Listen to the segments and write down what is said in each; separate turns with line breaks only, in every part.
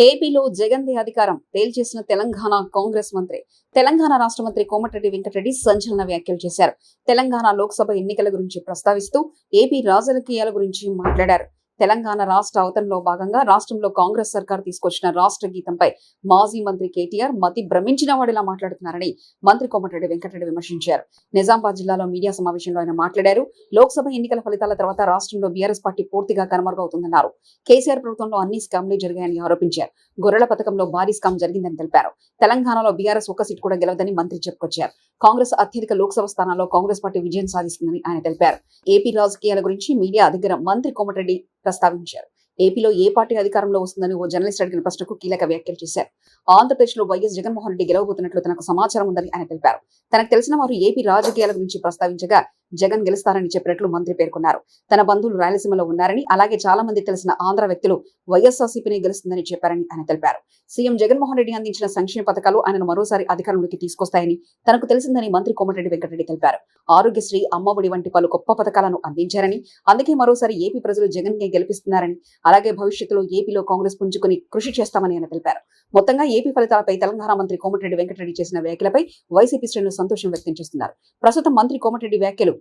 ఏపీలో జగన్ది అధికారం. తేల్చేసిన తెలంగాణ కాంగ్రెస్ మంత్రి. తెలంగాణ రాష్ట్ర మంత్రి కోమటిరెడ్డి వెంకటరెడ్డి సంచలన వ్యాఖ్యలు చేశారు. తెలంగాణ లోక్సభ ఎన్నికల గురించి ప్రస్తావిస్తూ ఏపీ రాజకీయాల గురించి మాట్లాడారు. తెలంగాణ రాష్ట్ర అవతరణలో భాగంగా రాష్ట్రంలో కాంగ్రెస్ సర్కార్ తీసుకొచ్చిన రాష్ట్ర గీతంపై మాజీ మంత్రి కేటీఆర్ మతి భ్రమించిన వాడిలా మాట్లాడుతున్నారని మంత్రి కోమటిరెడ్డి వెంకటరెడ్డి విమర్శించారు. నిజామాబాద్ జిల్లాలో మీడియా సమావేశంలో ఆయన మాట్లాడారు. లోక్సభ ఎన్నికల ఫలితాల తర్వాత రాష్ట్రంలో బీఆర్ఎస్ పార్టీ పూర్తిగా కనుమరుగవుతుందన్నారు. కేసీఆర్ ప్రభుత్వంలో అన్ని స్కామ్లు జరిగాయని ఆరోపించారు. గొర్రెల పథకంలో భారీ స్కామ్ జరిగిందని తెలిపారు. తెలంగాణలో బీఆర్ఎస్ ఒక్క సీట్ కూడా గెలవదని మంత్రి చెప్పుకొచ్చారు. కాంగ్రెస్ అత్యధిక లోక్సభ స్థానాల్లో కాంగ్రెస్ పార్టీ విజయం సాధిస్తుందని ఆయన తెలిపారు. ఏపీ రాజకీయాల గురించి మీడియా దగ్గర మంత్రి కోమటిరెడ్డి ప్రస్తావించారు. ఏపీలో ఏ పార్టీ అధికారంలో వస్తుందని ఓ జర్నలిస్ట్ అడిగిన ప్రశ్నకు కీలక వ్యాఖ్యలు చేశారు. ఆంధ్రప్రదేశ్లో వైఎస్ జగన్మోహన్ రెడ్డి గెలవబోతున్నట్లు తనకు సమాచారం ఉందని ఆయన తెలిపారు. తనకు తెలిసిన వారు ఏపీ రాజకీయాల గురించి ప్రస్తావించగా జగన్ గెలుస్తారని చెప్పినట్లు మంత్రి పేర్కొన్నారు. తన బంధువులు రాయలసీమలో ఉన్నారని అలాగే చాలా మంది తెలిసిన ఆంధ్ర వ్యక్తులు వైఎస్ఆర్సీపీని గెలుస్తుందని చెప్పారని ఆయన తెలిపారు. సీఎం జగన్మోహన్ రెడ్డి అందించిన సంక్షేమ పథకాలు ఆయనను మరోసారి అధికారంలోకి తీసుకొస్తాయని తనకు తెలిసిందని మంత్రి కోమటిరెడ్డి వెంకటరెడ్డి తెలిపారు. ఆరోగ్యశ్రీ అమ్మఒడి వంటి పలు గొప్ప పథకాలను అందించారని అందుకే మరోసారి ఏపీ ప్రజలు జగన్ని గెలిపిస్తున్నారని అలాగే భవిష్యత్తులో ఏపీలో కాంగ్రెస్ పుంజుకుని కృషి చేస్తామని ఆయన తెలిపారు. మొత్తంగా ఏపీ ఫలితాలపై తెలంగాణ మంత్రి కోమటిరెడ్డి వెంకటరెడ్డి చేసిన వ్యాఖ్యలపై వైసీపీ శ్రేణులు సంతోషం వ్యక్తం చేస్తున్నారు. ప్రస్తుతం మంత్రి కోమటిరెడ్డి వ్యాఖ్యలు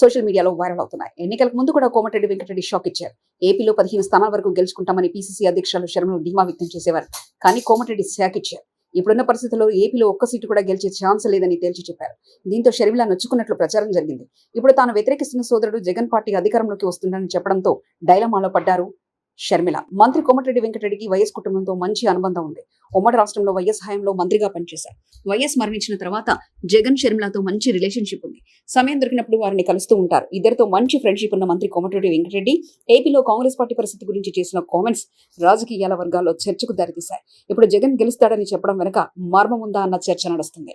సోషల్ మీడియాలో వైరల్ అవుతున్నాయి. ఎన్నికలకు ముందు కూడా కోమటిరెడ్డి వెంకటరెడ్డి షాక్ ఇచ్చారు. ఏపీలో పదిహేను స్థానాల వరకు గెలుచుకుంటామని పీసీసీ అధ్యక్షులు శర్మలు ధీమా వ్యక్తం చేసేవారు. కానీ కోమటిరెడ్డి శాఖ ఇచ్చారు. ఇప్పుడున్న పరిస్థితుల్లో ఏపీలో ఒక్క సీటు కూడా గెలిచే ఛాన్స్ లేదని తేల్చి చెప్పారు. దీంతో షర్మిల నొచ్చుకున్నట్లు ప్రచారం జరిగింది. ఇప్పుడు తాను వ్యతిరేకిస్తున్న సోదరుడు జగన్ పార్టీ అధికారంలోకి వస్తుందని చెప్పడంతో డైలమాలో పడ్డారు షర్మిల. మంత్రి కోమటిరెడ్డి వెంకటరెడ్డికి వైఎస్ కుటుంబంతో మంచి అనుబంధం ఉంది. ఉమ్మడి రాష్ట్రంలో వైఎస్ హయాంలో మంత్రిగా పనిచేశారు. వైఎస్ మరణించిన తర్వాత జగన్ షర్మిలతో మంచి రిలేషన్షిప్ ఉంది. సమయం దొరికినప్పుడు వారిని కలుస్తూ ఉంటారు. ఇద్దరితో మంచి ఫ్రెండ్షిప్ ఉన్న మంత్రి కోమటిరెడ్డి వెంకటరెడ్డి ఏపీలో కాంగ్రెస్ పార్టీ పరిస్థితి గురించి చేసిన కామెంట్స్ రాజకీయాల వర్గాల్లో చర్చకు దారితీశాయి. ఇప్పుడు జగన్ గెలుస్తాడని చెప్పడం వెనుక మర్మం ఉందా అన్న చర్చ నడుస్తుంది.